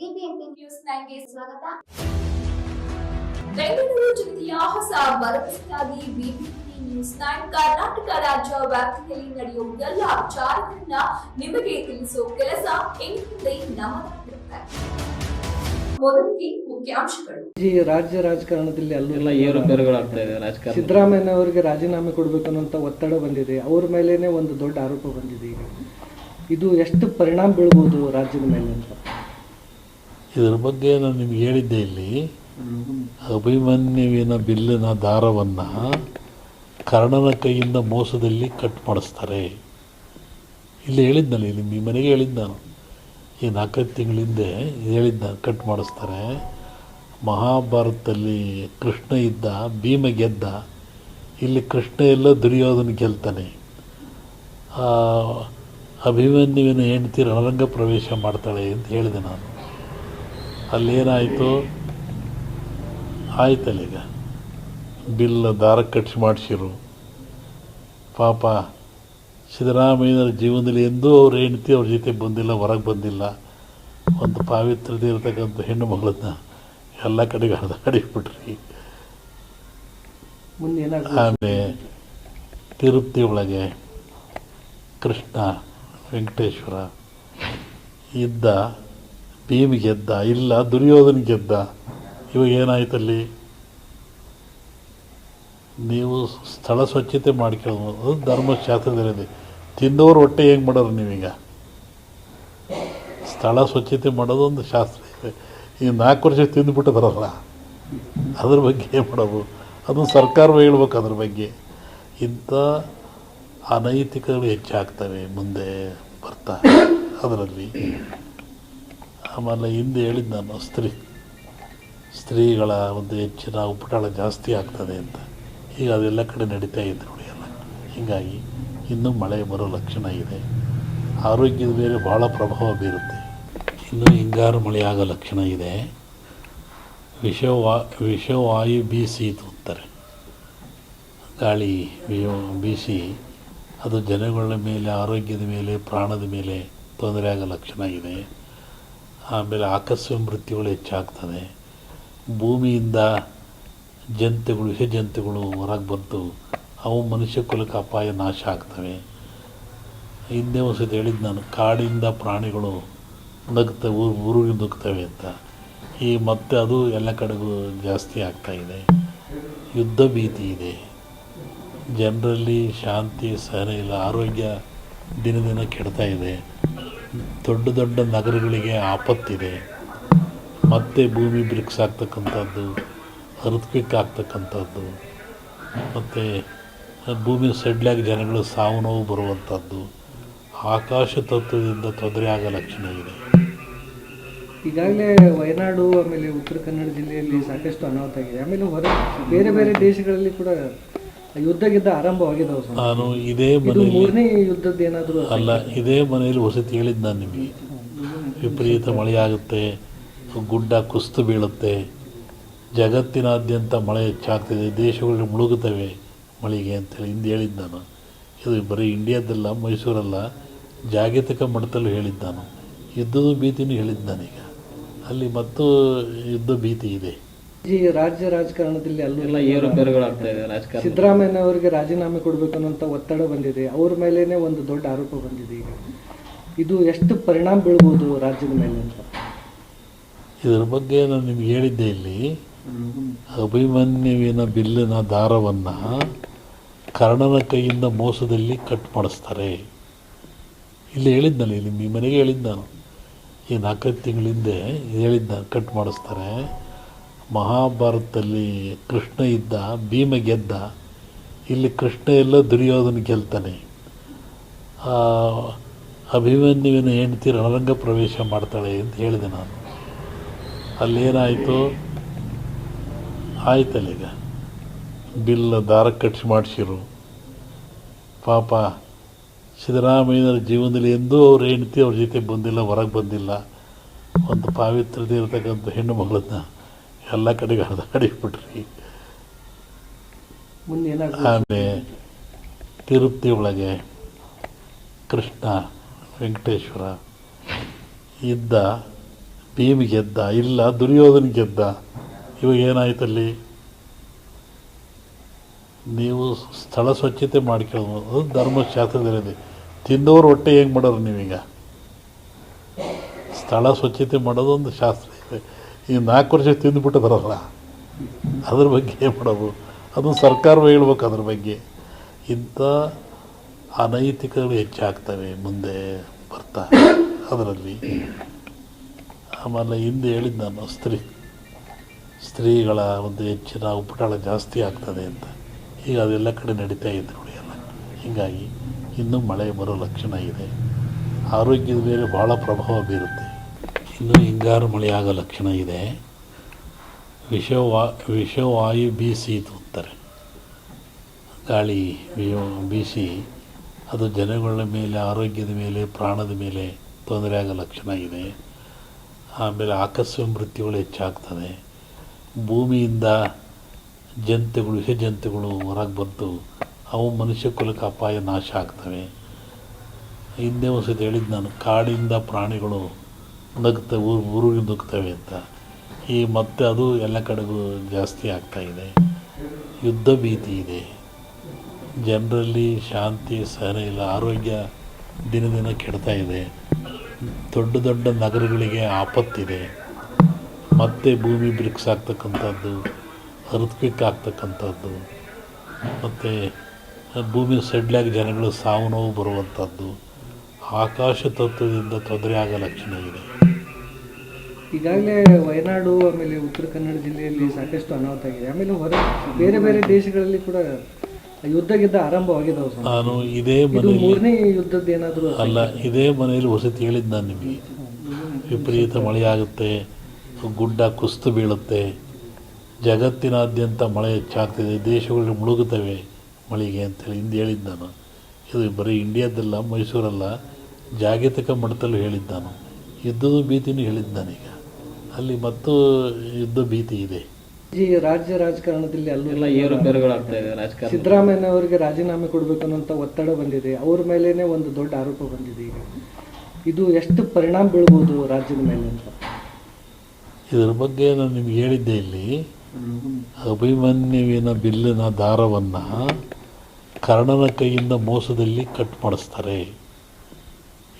BBMP news ನೈನ್ಗೆ ಸ್ವಾಗತ. ಬೆಂಗಳೂರು ಜಿಲ್ಲೆಯ ಹೊಸ ಭರವಸೆಯಾಗಿ ಬಿಬಿಎಂಪಿ ನ್ಯೂಸ್ ನೈನ್ ಕರ್ನಾಟಕ ರಾಜ್ಯ ವ್ಯಾಪ್ತಿಯಲ್ಲಿ ನಡೆಯುವ ಎಲ್ಲ ವಿಚಾರಗಳನ್ನ ನಿಮಗೆ ತಿಳಿಸುವ ಕೆಲಸ ಇನ್ಮುಂದೆ ನಮ್ಮದಾಗಿರುತ್ತೆ ಮೊದಲಿಗೆ ಮುಖ್ಯಾಂಶಗಳು. ಈ ರಾಜ್ಯ ರಾಜಕಾರಣದಲ್ಲಿ ಎಲ್ಲ ಅಲ್ಲೂ ಏರುಪೇರುಗಳಾಗ್ತಾ ಇದೆ ರಾಜಕಾರಣ ಸಿದ್ದರಾಮಯ್ಯ ಅವರಿಗೆ ರಾಜೀನಾಮೆ ಕೊಡಬೇಕು ಅನ್ನೋಂಥ ಒತ್ತಡ ಬಂದಿದೆ. ಅವ್ರ ಮೇಲೇನೆ ಒಂದು ದೊಡ್ಡ ಆರೋಪ ಬಂದಿದೆ ಈಗ. ಇದು ಎಷ್ಟು ಪರಿಣಾಮ ಬೀಳ್ಬೋದು ರಾಜ್ಯದ ಮೇಲೆ ಅಂತ? ಇದರ ಬಗ್ಗೆ ನಾನು ನಿಮ್ಗೆ ಹೇಳಿದ್ದೆ ಇಲ್ಲಿ. ಅಭಿಮನ್ಯುವಿನ ಬಿಲ್ಲಿನ ದಾರವನ್ನು ಕರ್ಣನ ಕೈಯಿಂದ ಮೋಸದಲ್ಲಿ ಕಟ್ ಮಾಡಿಸ್ತಾರೆ. ಇಲ್ಲಿ ಹೇಳಿದ್ನಲ್ಲ ನಿಮ್ಮ ಮನೆಗೆ ಹೇಳಿದ್ದು ನಾನು. ಈ ನಾಲ್ಕೈದು ತಿಂಗಳ ಹಿಂದೆ ಹೇಳಿದ್ದ ಕಟ್ ಮಾಡಿಸ್ತಾರೆ. ಮಹಾಭಾರತದಲ್ಲಿ ಕೃಷ್ಣ ಇದ್ದ, ಭೀಮ ಗೆದ್ದ, ಇಲ್ಲಿ ಕೃಷ್ಣ ಎಲ್ಲ ದುರ್ಯೋಧನ ಗೆಲ್ತಾನೆ. ಅಭಿಮನ್ಯುವಿನ ಹೆಂಡತಿ ರಣರಂಗ ಪ್ರವೇಶ ಮಾಡ್ತಾಳೆ ಅಂತ ಹೇಳಿದೆ ನಾನು. ಅಲ್ಲೇನಾಯಿತು ಆಯ್ತಲ್ಲ ಈಗ ಬಿಲ್ ದಾರ ಕಟ್ಸಿ ಮಾಡಿಸಿರು. ಪಾಪ ಸಿದ್ದರಾಮಯ್ಯನವ್ರ ಜೀವನದಲ್ಲಿ ಎಂದೂ ಅವ್ರ ಹೆಂಡತಿ ಅವ್ರ ಜೊತೆ ಬಂದಿಲ್ಲ ಹೊರಗೆ ಬಂದಿಲ್ಲ. ಒಂದು ಪಾವಿತ್ರತೆ ಇರತಕ್ಕಂಥ ಹೆಣ್ಣು ಮಗಳನ್ನ ಎಲ್ಲ ಕಡೆಗೆ ಹರಿದಾಡಿಬಿಟ್ರಿ ಆಮೇಲೆ ತಿರುಪತಿ ಒಳಗೆ ಕೃಷ್ಣ ವೆಂಕಟೇಶ್ವರ ಇದ್ದ ಭೀಮ್ ಗೆದ್ದ, ಇಲ್ಲ ದುರ್ಯೋಧನ ಗೆದ್ದ, ಇವಾಗ ಏನಾಯ್ತಲ್ಲಿ ನೀವು ಸ್ಥಳ ಸ್ವಚ್ಛತೆ ಮಾಡ್ಕೊಳ್ಳೋದು, ಅದು ಧರ್ಮಶಾಸ್ತ್ರದಲ್ಲಿದೆ. ತಿಂದವ್ರ ಹೊಟ್ಟೆ ಹೆಂಗೆ ಮಾಡೋರು ನೀವೀಗ? ಸ್ಥಳ ಸ್ವಚ್ಛತೆ ಮಾಡೋದು ಒಂದು ಶಾಸ್ತ್ರ ಇದೆ. ಈಗ ನಾಲ್ಕು ವರ್ಷ ತಿಂದುಬಿಟ್ಟಿದಾರಲ್ಲ, ಅದ್ರ ಬಗ್ಗೆ ಏನು ಮಾಡೋದು? ಅದು ಸರ್ಕಾರ ಹೇಳ್ಬೇಕು ಅದ್ರ ಬಗ್ಗೆ. ಇಂಥ ಅನೈತಿಕಗಳು ಹೆಚ್ಚಾಗ್ತವೆ, ಮುಂದೆ ಬರ್ತಾ ಅದರಲ್ಲಿ ಆಮೇಲೆ ಹಿಂದೆ ಹೇಳಿದ್ದು ನಾನು, ಸ್ತ್ರೀ, ಸ್ತ್ರೀಗಳ ಒಂದು ಹೆಚ್ಚಿನ ಉಪಟಳ ಜಾಸ್ತಿ ಆಗ್ತದೆ ಅಂತ. ಈಗ ಅದೆಲ್ಲ ಕಡೆ ನಡೀತಾ ಇದೆ ನೋಡಿ ಎಲ್ಲ. ಹೀಗಾಗಿ ಇನ್ನೂ ಮಳೆ ಬರೋ ಲಕ್ಷಣ ಇದೆ. ಆರೋಗ್ಯದ ಮೇಲೆ ಭಾಳ ಪ್ರಭಾವ ಬೀರುತ್ತೆ. ಇನ್ನೂ ಹಿಂಗಾರು ಮಳೆ ಆಗೋ ಲಕ್ಷಣ ಇದೆ. ವಿಷವಾ, ವಿಷವಾಯು ಬೀಸಿ ಇದು ಅಂತಾರೆ. ಗಾಳಿ ಬೀಸಿ ಅದು ಜನಗಳ ಮೇಲೆ, ಆರೋಗ್ಯದ ಮೇಲೆ, ಪ್ರಾಣದ ಮೇಲೆ ತೊಂದರೆ ಆಗೋ ಲಕ್ಷಣ ಇದೆ. ಆಮೇಲೆ ಆಕಸ್ಮಿಕ ಮೃತ್ಯುಗಳು ಹೆಚ್ಚಾಗ್ತದೆ. ಭೂಮಿಯಿಂದ ಜಂತುಗಳು ವಿಷ ಜಂತುಗಳು ಹೊರಗೆ ಬಂದು ಅವು ಮನುಷ್ಯ ಕುಲಕ್ಕೆ ಅಪಾಯ ನಾಶ ಆಗ್ತವೆ. ಹಿಂದೆ ಒಂದು ಸತಿ ಹೇಳಿದ್ದು ನಾನು, ಕಾಡಿಂದ ಪ್ರಾಣಿಗಳು ನಗ್ತವೆ ಊರು, ಊರಿಗೆ ನುಗ್ತವೆ ಅಂತ. ಈ ಮತ್ತೆ ಅದು ಎಲ್ಲ ಕಡೆಗೂ ಜಾಸ್ತಿ ಆಗ್ತಾ ಇದೆ. ಯುದ್ಧ ಭೀತಿ ಇದೆ. ಜನರಲ್ಲಿ ಶಾಂತಿ, ಸಹನೆ ಇಲ್ಲ. ಆರೋಗ್ಯ ದಿನ ದಿನ ಕೆಡ್ತಾ ಇದೆ. ದೊಡ್ಡ ದೊಡ್ಡ ನಗರಗಳಿಗೆ ಆಪತ್ತಿದೆ. ಮತ್ತೆ ಭೂಮಿ ಬ್ರಿಕ್ಸ್ ಆಗ್ತಕ್ಕಂಥದ್ದು ಅರ್ಥಕ್ವಿಕ್ ಆಗ್ತಕ್ಕಂಥದ್ದು, ಮತ್ತು ಭೂಮಿ ಸಡ್ಲಾಗಿ ಜನಗಳು ಸಾವು ನೋವು ಬರುವಂಥದ್ದು, ಆಕಾಶ ತತ್ವದಿಂದ ತೊಂದರೆ ಆಗೋ ಲಕ್ಷಣ ಇದೆ. ಈಗಾಗಲೇ ವಯನಾಡು, ಆಮೇಲೆ ಉತ್ತರ ಕನ್ನಡ ಜಿಲ್ಲೆಯಲ್ಲಿ ಸಾಕಷ್ಟು ಅನಾಹುತ ಆಗಿದೆ. ಆಮೇಲೆ ಹೊರ ಬೇರೆ ಬೇರೆ ದೇಶಗಳಲ್ಲಿ ಕೂಡ ಆರಂಭವಾಗಿದ್ದಾವೆ ನಾನು ಇದೇ ಮನೆಯಲ್ಲಿ ಮೂರನೇ ಯುದ್ಧದ್ದು ಏನಾದರೂ ಅಲ್ಲ ಇದೇ ಮನೆಯಲ್ಲಿ ವಸತಿ ಹೇಳಿದ್ದು ನಾನು ನಿಮಗೆ. ವಿಪರೀತ ಮಳೆಯಾಗುತ್ತೆ ಗುಡ್ಡ ಕುಸ್ತು ಬೀಳುತ್ತೆ ಜಗತ್ತಿನಾದ್ಯಂತ ಮಳೆ ಹೆಚ್ಚಾಗ್ತಿದೆ ದೇಶಗಳು ಮುಳುಗುತ್ತವೆ ಮಳೆಗೆ ಅಂತೇಳಿ ಹಿಂದೆ ಹೇಳಿದ್ದು ನಾನು. ಇದು ಬರೀ ಇಂಡಿಯಾದಲ್ಲ ಮೈಸೂರಲ್ಲ ಜಾಗತಿಕ ಮಟ್ಟದಲ್ಲೂ ಹೇಳಿದ್ದ ನಾನು. ಯುದ್ಧದ ಭೀತಿನೂ ಹೇಳಿದ್ದು ನಾನೀಗ. ಅಲ್ಲಿ ಮತ್ತು ಯುದ್ಧ ಭೀತಿ ಇದೆ. ಈ ರಾಜ್ಯ ರಾಜಕಾರಣದಲ್ಲಿ ಅಲ್ಲೂ ಏರುಪೇರುಗಳಾಗ್ತಾ ಇದೆ ರಾಜಕಾರಣ ಸಿದ್ದರಾಮಯ್ಯ ಅವರಿಗೆ ರಾಜೀನಾಮೆ ಕೊಡಬೇಕು ಅನ್ನೋಂಥ ಒತ್ತಡ ಬಂದಿದೆ. ಅವ್ರ ಮೇಲೇನೆ ಒಂದು ದೊಡ್ಡ ಆರೋಪ ಬಂದಿದೆ ಈಗ. ಇದು ಎಷ್ಟು ಪರಿಣಾಮ ಬೀಳ್ಬೋದು ರಾಜ್ಯದ ಮೇಲೆ ಅಂತ? ಇದರ ಬಗ್ಗೆ ನಾನು ನಿಮ್ಗೆ ಹೇಳಿದ್ದೆ ಇಲ್ಲಿ. ಅಭಿಮನ್ಯುವಿನ ಬಿಲ್ಲಿನ ದಾರವನ್ನ ಕರ್ಣನ ಕೈಯಿಂದ ಮೋಸದಲ್ಲಿ ಕಟ್ ಮಾಡಿಸ್ತಾರೆ. ಇಲ್ಲಿ ಹೇಳಿದ್ನಲ್ಲ ಇಲ್ಲಿ ನಿಮ್ಮ ಮನೆಗೆ ಹೇಳಿದ್ದು ನಾನು. ಈ ನಾಲ್ಕೈದು ತಿಂಗಳಿಂದೆ ಹೇಳಿದ್ದ ಕಟ್ ಮಾಡಿಸ್ತಾರೆ. ಮಹಾಭಾರತದಲ್ಲಿ ಕೃಷ್ಣ ಇದ್ದ, ಭೀಮ ಗೆದ್ದ, ಇಲ್ಲಿ ಕೃಷ್ಣ ಎಲ್ಲ ದುರ್ಯೋಧನ ಗೆಲ್ತಾನೆ. ಅಭಿಮನ್ಯುವಿನ ಹೆಂಡತಿ ರಣರಂಗ ಪ್ರವೇಶ ಮಾಡ್ತಾಳೆ ಅಂತ ಹೇಳಿದೆ ನಾನು. ಅಲ್ಲೇನಾಯಿತು? ಆಯ್ತಲ್ಲ ಈಗ. ಬಿಲ್ ದಾರ ಕಟ್ಸಿ ಮಾಡಿಸಿರು. ಪಾಪ ಸಿದ್ದರಾಮಯ್ಯನವರ ಜೀವನದಲ್ಲಿ ಎಂದೂ ಅವ್ರ ಹೆಂಡತಿ ಅವ್ರ ಜೊತೆ ಬಂದಿಲ್ಲ, ಹೊರಗೆ ಬಂದಿಲ್ಲ. ಒಂದು ಪಾವಿತ್ರತೆ ಇರತಕ್ಕಂಥ ಹೆಣ್ಣು ಮಗಳನ್ನ ಎಲ್ಲ ಕಡೆಗೆ ಹರಿದಾಡಿಬಿಟ್ರಿ ಆಮೇಲೆ ತಿರುಪತಿ ಒಳಗೆ ಕೃಷ್ಣ ವೆಂಕಟೇಶ್ವರ ಇದ್ದ ಭೀಮ್ ಗೆದ್ದ ಇಲ್ಲ ದುರ್ಯೋಧನ ಗೆದ್ದ ಇವಾಗ ಏನಾಯ್ತಲ್ಲಿ? ನೀವು ಸ್ಥಳ ಸ್ವಚ್ಛತೆ ಮಾಡ್ಕೊಳ್ಬೋದು ಅದು ಧರ್ಮಶಾಸ್ತ್ರದಲ್ಲಿದೆ. ತಿಂದವರು ಹೊಟ್ಟೆ ಹೆಂಗೆ ಮಾಡೋರು ನೀವೀಗ? ಸ್ಥಳ ಸ್ವಚ್ಛತೆ ಮಾಡೋದು ಒಂದು ಶಾಸ್ತ್ರ ಇದೆ. ಈ ನಾಲ್ಕು ವರ್ಷ ತಿಂದುಬಿಟ್ಟಿದಾರಲ್ಲ ಅದ್ರ ಬಗ್ಗೆ ಏನು ಮಾಡೋದು? ಅದು ಸರ್ಕಾರವೇ ಹೇಳ್ಬೇಕು ಅದ್ರ ಬಗ್ಗೆ. ಇಂಥ ಅನೈತಿಕಗಳು ಹೆಚ್ಚಾಗ್ತವೆ ಮುಂದೆ ಬರ್ತಾ ಅದರಲ್ಲಿ. ಆಮೇಲೆ ಹಿಂದೆ ಹೇಳಿದ್ದು ನಾನು, ಸ್ತ್ರೀ, ಸ್ತ್ರೀಗಳ ಒಂದು ಹೆಚ್ಚಿನ ಉಪಟಳ ಜಾಸ್ತಿ ಆಗ್ತದೆ ಅಂತ. ಈಗ ಅದೆಲ್ಲ ಕಡೆ ನಡೀತಾ ಇದೆ ನೋಡಿ ಎಲ್ಲ. ಹೀಗಾಗಿ ಇನ್ನೂ ಮಳೆ ಬರೋ ಲಕ್ಷಣ ಇದೆ. ಆರೋಗ್ಯದ ಮೇಲೆ ಭಾಳ ಪ್ರಭಾವ ಬೀರುತ್ತೆ. ಇನ್ನೂ ಹಿಂಗಾರು ಮಳೆ ಆಗೋ ಲಕ್ಷಣ ಇದೆ. ವಿಷವಾ, ವಿಷವಾಯು ಬೀಸಿತು ಅಂತಾರೆ ಗಾಳಿ ಬೀಸಿ, ಅದು ಜನಗಳ ಮೇಲೆ, ಆರೋಗ್ಯದ ಮೇಲೆ, ಪ್ರಾಣದ ಮೇಲೆ ತೊಂದರೆ ಆಗೋ ಲಕ್ಷಣ ಇದೆ. ಆಮೇಲೆ ಆಕಸ್ಮಿಕ ಮೃತ್ಯುಗಳು ಹೆಚ್ಚಾಗ್ತದೆ. ಭೂಮಿಯಿಂದ ಜಂತುಗಳು ವಿಷ ಜಂತುಗಳು ಹೊರಗೆ ಬಂತು ಅವು ಮನುಷ್ಯ ಕುಲಕ್ಕೆ ಅಪಾಯ ನಾಶ ಆಗ್ತವೆ. ಹಿಂದೆ ಒಂದು ಸತಿ ಹೇಳಿದ್ದು ನಾನು, ಕಾಡಿಂದ ಪ್ರಾಣಿಗಳು ನಗ್ತವೆ ಊರು ಊರಿಗೆ ನುಗ್ತವೆ ಅಂತ ಈ ಮತ್ತೆ ಅದು ಎಲ್ಲ ಕಡೆಗೂ ಜಾಸ್ತಿ ಆಗ್ತಾ ಇದೆ. ಯುದ್ಧ ಭೀತಿ ಇದೆ. ಜನರಲ್ಲಿ ಶಾಂತಿ, ಸಹನೆ ಇಲ್ಲ. ಆರೋಗ್ಯ ದಿನ ದಿನ ಕೆಡ್ತಾ ಇದೆ. ದೊಡ್ಡ ದೊಡ್ಡ ನಗರಗಳಿಗೆ ಆಪತ್ತಿದೆ. ಮತ್ತೆ ಭೂಮಿ ಬ್ರಿಕ್ಸ್ ಆಗ್ತಕ್ಕಂಥದ್ದು ಅರ್ಥಕ್ವಿಕ್ ಆಗ್ತಕ್ಕಂಥದ್ದು, ಮತ್ತು ಭೂಮಿ ಸಡ್ಲಾಗಿ ಜನಗಳು ಸಾವು ನೋವು ಬರುವಂಥದ್ದು. ಆಕಾಶ ತತ್ವದಿಂದ ತೊಂದರೆ ಆಗೋ ಲಕ್ಷಣ ಇದೆ. ಈಗಾಗಲೇ ವಯನಾಡು ಆಮೇಲೆ ಉತ್ತರ ಕನ್ನಡ ಜಿಲ್ಲೆಯಲ್ಲಿ ಸಾಕಷ್ಟು ಅನಾಹುತ ಆಗಿದೆ. ಆಮೇಲೆ ಹೊರ ಬೇರೆ ಬೇರೆ ದೇಶಗಳಲ್ಲಿ ಕೂಡ ಯುದ್ಧ ಗಿದ್ದ ಆರಂಭವಾಗಿದ್ದಾವೆ ನಾನು ಇದೇ ಮೂರನೇ ಯುದ್ಧದ ಏನಾದರೂ ಅಲ್ಲ ಇದೇ ಮನೆಯಲ್ಲಿ ವಸತಿ ಹೇಳಿದ್ದು ನಾನು ನಿಮಗೆ. ವಿಪರೀತ ಮಳೆಯಾಗುತ್ತೆ ಗುಡ್ಡ ಕುಸ್ತು ಬೀಳುತ್ತೆ ಜಗತ್ತಿನಾದ್ಯಂತ ಮಳೆ ಹೆಚ್ಚಾಗ್ತಿದೆ ದೇಶಗಳು ಮುಳುಗುತ್ತವೆ ಮಳೆಗೆ ಅಂತೇಳಿ ಹಿಂದೆ ಹೇಳಿದ್ದ ನಾನು. ಇದು ಬರೀ ಇಂಡಿಯಾದಲ್ಲ ಮೈಸೂರಲ್ಲ ಜಾಗತಿಕ ಮಟ್ಟದಲ್ಲೂ ಹೇಳಿದ್ದ ನಾನು. ಯುದ್ಧದ ಭೀತಿನೂ ಹೇಳಿದ್ದು ನಾನೀಗ. ಅಲ್ಲಿ ಮತ್ತು ಯುದ್ಧ ಭೀತಿ ಇದೆ. ಈ ರಾಜ್ಯ ರಾಜಕಾರಣದಲ್ಲಿ ಅಲ್ಲೆಲ್ಲ ಎಲ್ಲ ಏರುಪೇರುಗಳಾಗ್ತಾ ಇದೆ ರಾಜಕಾರಣ ಸಿದ್ದರಾಮಯ್ಯ ಅವರಿಗೆ ರಾಜೀನಾಮೆ ಕೊಡಬೇಕು ಅನ್ನೋಂಥ ಒತ್ತಡ ಬಂದಿದೆ. ಅವ್ರ ಮೇಲೇ ಒಂದು ದೊಡ್ಡ ಆರೋಪ ಬಂದಿದೆ ಈಗ. ಇದು ಎಷ್ಟು ಪರಿಣಾಮ ಬೀಳ್ಬೋದು ರಾಜ್ಯದ ಮೇಲೆ ಅಂತ? ಇದರ ಬಗ್ಗೆ ನಾನು ನಿಮ್ಗೆ ಹೇಳಿದ್ದೆ ಇಲ್ಲಿ. ಅಭಿಮನ್ಯುವಿನ ಬಿಲ್ಲಿನ ದಾರವನ್ನು ಕರ್ಣನ ಕೈಯಿಂದ ಮೋಸದಲ್ಲಿ ಕಟ್ ಮಾಡಿಸ್ತಾರೆ.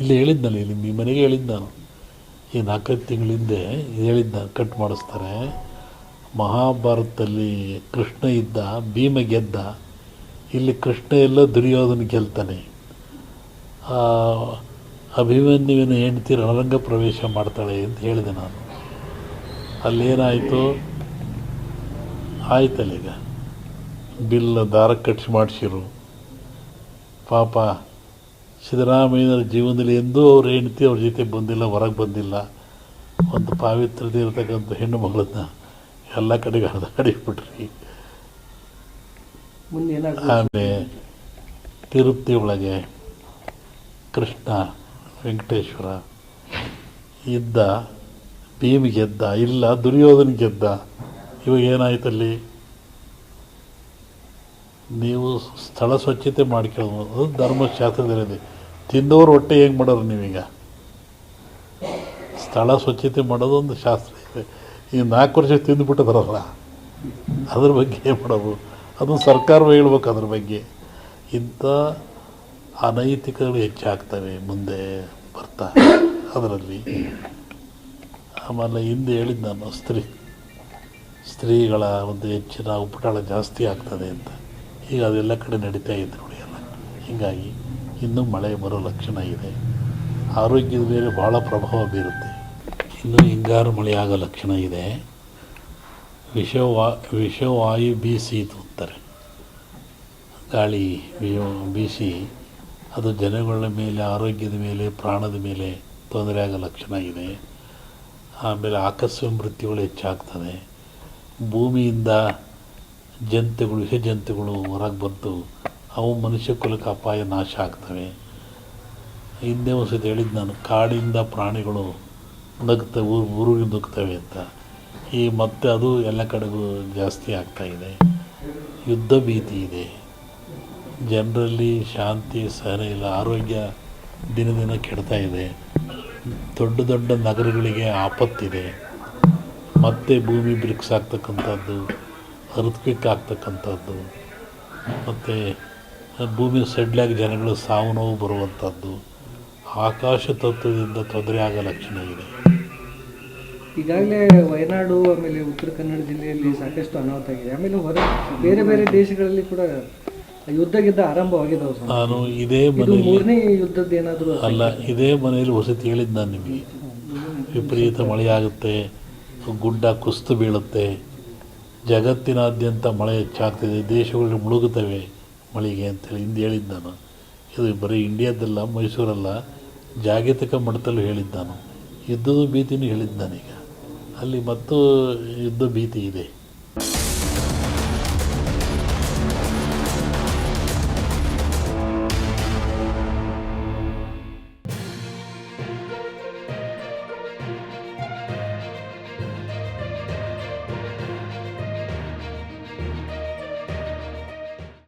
ಇಲ್ಲಿ ಹೇಳಿದ್ನಲ್ಲ ಇಲ್ಲಿ ನಿಮ್ಮ ಮನೆಗೆ ಹೇಳಿದ್ದು ನಾನು. ಈ ನಾಲ್ಕೈದು ತಿಂಗಳ ಹಿಂದೆ ಹೇಳಿದ್ದ ಕಟ್ ಮಾಡಿಸ್ತಾರೆ. ಮಹಾಭಾರತದಲ್ಲಿ ಕೃಷ್ಣ ಇದ್ದ, ಭೀಮ ಗೆದ್ದ, ಇಲ್ಲಿ ಕೃಷ್ಣ ಎಲ್ಲ ದುರ್ಯೋಧನ ಗೆಲ್ತಾನೆ. ಅಭಿಮನ್ಯುವಿನ ಹೆಂಡತಿ ರಣರಂಗ ಪ್ರವೇಶ ಮಾಡ್ತಾಳೆ ಅಂತ ಹೇಳಿದೆ ನಾನು. ಅಲ್ಲೇನಾಯಿತು? ಆಯ್ತಲ್ಲೀಗ. ಬಿಲ್ಲ ಬಿಲ್ ದಾರ ಕಟ್ಸಿ ಮಾಡಿಸಿರು. ಪಾಪ ಸಿದ್ದರಾಮಯ್ಯನವರ ಜೀವನದಲ್ಲಿ ಎಂದೂ ಅವ್ರ ಹೆಂಡತಿ ಅವ್ರ ಜೊತೆ ಬಂದಿಲ್ಲ ಹೊರಗೆ ಬಂದಿಲ್ಲ. ಒಂದು ಪಾವಿತ್ರತೆ ಇರತಕ್ಕಂಥ ಹೆಣ್ಣು ಮಗಳನ್ನ ಎಲ್ಲ ಕಡೆಗೆ ಹರಿದಾಡಿಬಿಟ್ರಿ ಆಮೇಲೆ ತಿರುಪತಿ ಒಳಗೆ ಕೃಷ್ಣ ವೆಂಕಟೇಶ್ವರ ಇದ್ದ ಭೀಮ್ ಗೆದ್ದ ಇಲ್ಲ ದುರ್ಯೋಧನ ಗೆದ್ದ ಇವಾಗ ಏನಾಯ್ತಲ್ಲಿ? ನೀವು ಸ್ಥಳ ಸ್ವಚ್ಛತೆ ಮಾಡ್ಕೊಳ್ಳೋದು ಧರ್ಮಶಾಸ್ತ್ರದಲ್ಲಿ ತಿಂದವರು ಹೊಟ್ಟೆ ಹೆಂಗೆ ಮಾಡೋರು ನೀವೀಗ? ಸ್ಥಳ ಸ್ವಚ್ಛತೆ ಮಾಡೋದು ಒಂದು ಶಾಸ್ತ್ರ ಇದೆ. ಈ ನಾಲ್ಕು ವರ್ಷ ತಿಂದುಬಿಟ್ಟಿದಾರಲ್ಲ, ಅದ್ರ ಬಗ್ಗೆ ಏನು ಮಾಡೋದು? ಅದು ಸರ್ಕಾರ ಹೇಳ್ಬೇಕು ಅದ್ರ ಬಗ್ಗೆ. ಇಂಥ ಅನೈತಿಕಗಳು ಹೆಚ್ಚಾಗ್ತವೆ ಮುಂದೆ ಬರ್ತಾ ಅದರಲ್ಲಿ. ಆಮೇಲೆ ಹಿಂದೆ ಹೇಳಿದ್ದು ನಾನು, ಸ್ತ್ರೀ, ಸ್ತ್ರೀಗಳ ಒಂದು ಹೆಚ್ಚಿನ ಉಪಟಳ ಜಾಸ್ತಿ ಆಗ್ತದೆ ಅಂತ. ಈಗ ಅದೆಲ್ಲ ಕಡೆ ನಡೀತಾ ಇದೆ ನೋಡಿ ಎಲ್ಲ ಹೀಗಾಗಿ ಇನ್ನೂ ಮಳೆ ಬರೋ ಲಕ್ಷಣ ಇದೆ. ಆರೋಗ್ಯದ ಮೇಲೆ ಭಾಳ ಪ್ರಭಾವ ಬೀರುತ್ತೆ. ಇನ್ನೂ ಹಿಂಗಾರು ಮಳೆ ಆಗೋ ಲಕ್ಷಣ ಇದೆ. ವಿಷವಾ, ವಿಷವಾಯು ಬೀಸಿತು ಅಂತಾರೆ ಗಾಳಿ ಬೀಸಿ ಅದು ಜನಗಳ ಮೇಲೆ, ಆರೋಗ್ಯದ ಮೇಲೆ, ಪ್ರಾಣದ ಮೇಲೆ ತೊಂದರೆ ಆಗೋ ಲಕ್ಷಣ ಇದೆ. ಆಮೇಲೆ ಆಕಸ್ಮಿಕ ಮೃತ್ಯುಗಳು ಹೆಚ್ಚಾಗ್ತದೆ. ಭೂಮಿಯಿಂದ ಜಂತುಗಳು ವಿಷ ಹೊರಗೆ ಬಂತು. ಅವು ಮನುಷ್ಯ ಕುಲಕ್ಕೆ ಅಪಾಯ ನಾಶ ಆಗ್ತವೆ. ಹಿಂದೆ ಒಂದು ಸತಿ ಹೇಳಿದ್ದು ನಾನು, ಕಾಡಿಂದ ಪ್ರಾಣಿಗಳು ನಗ್ತವೆ ಊರು ಊರಿಗೆ ನುಗ್ತವೆ ಅಂತ. ಈ ಮತ್ತೆ ಅದು ಎಲ್ಲ ಕಡೆಗೂ ಜಾಸ್ತಿ ಆಗ್ತಾ ಇದೆ. ಯುದ್ಧ ಭೀತಿ ಇದೆ. ಜನರಲ್ಲಿ ಶಾಂತಿ, ಸಹನೆ ಇಲ್ಲ. ಆರೋಗ್ಯ ದಿನ ದಿನ ಕೆಡ್ತಾ ಇದೆ. ದೊಡ್ಡ ದೊಡ್ಡ ನಗರಗಳಿಗೆ ಆಪತ್ತಿದೆ. ಮತ್ತೆ ಭೂಮಿ ಬ್ರಿಕ್ಸ್ ಅರ್ತ್ಕ್ವಿಕ್ ಆಗ್ತಕ್ಕಂಥದ್ದು ಮತ್ತು ಭೂಮಿ ಸಡ್ಲಾಗಿ ಜನಗಳು ಸಾವು ನೋವು ಬರುವಂಥದ್ದು. ಆಕಾಶ ತತ್ವದಿಂದ ತೊಂದರೆ ಆಗೋ ಲಕ್ಷಣ ಇದೆ. ಈಗಾಗಲೇ ವಯನಾಡು ಆಮೇಲೆ ಉತ್ತರ ಕನ್ನಡ ಜಿಲ್ಲೆಯಲ್ಲಿ ಸಾಕಷ್ಟು ಅನಾಹುತ ಆಗಿದೆ. ಆಮೇಲೆ ಹೊರ ಬೇರೆ ಬೇರೆ ದೇಶಗಳಲ್ಲಿ ಕೂಡ ಯುದ್ಧ ಗಿದ್ದ ಆರಂಭವಾಗಿದೆ ನಾನು ಇದೇ ಮನೆಯಲ್ಲಿ ಯುದ್ಧದ ಏನಾದರೂ ಅಲ್ಲ ಇದೇ ಮನೆಯಲ್ಲಿ ವಸತಿ ಹೇಳಿದ್ದು ನಾನು ನಿಮಗೆ. ವಿಪರೀತ ಮಳೆಯಾಗುತ್ತೆ ಗುಡ್ಡ ಕುಸ್ತು ಬೀಳುತ್ತೆ. ಜಗತ್ತಿನಾದ್ಯಂತ ಮಳೆ ಹೆಚ್ಚಾಗ್ತಿದೆ ದೇಶಗಳಲ್ಲಿ ಮುಳುಗುತ್ತವೆ ಮಳೆಗೆ ಅಂತೇಳಿ ಹಿಂದೆ ಹೇಳಿದ್ದು ನಾನು. ಇದು ಬರೀ ಇಂಡಿಯಾದಲ್ಲ, ಮೈಸೂರಲ್ಲ, ಜಾಗತಿಕ ಮಟ್ಟದಲ್ಲೂ ಹೇಳಿದ್ದು ನಾನು. ಯುದ್ಧದ ಭೀತಿನೂ ಹೇಳಿದ್ದು ನಾನೀಗ. ಅಲ್ಲಿ ಮತ್ತು ಯುದ್ಧ ಭೀತಿ ಇದೆ.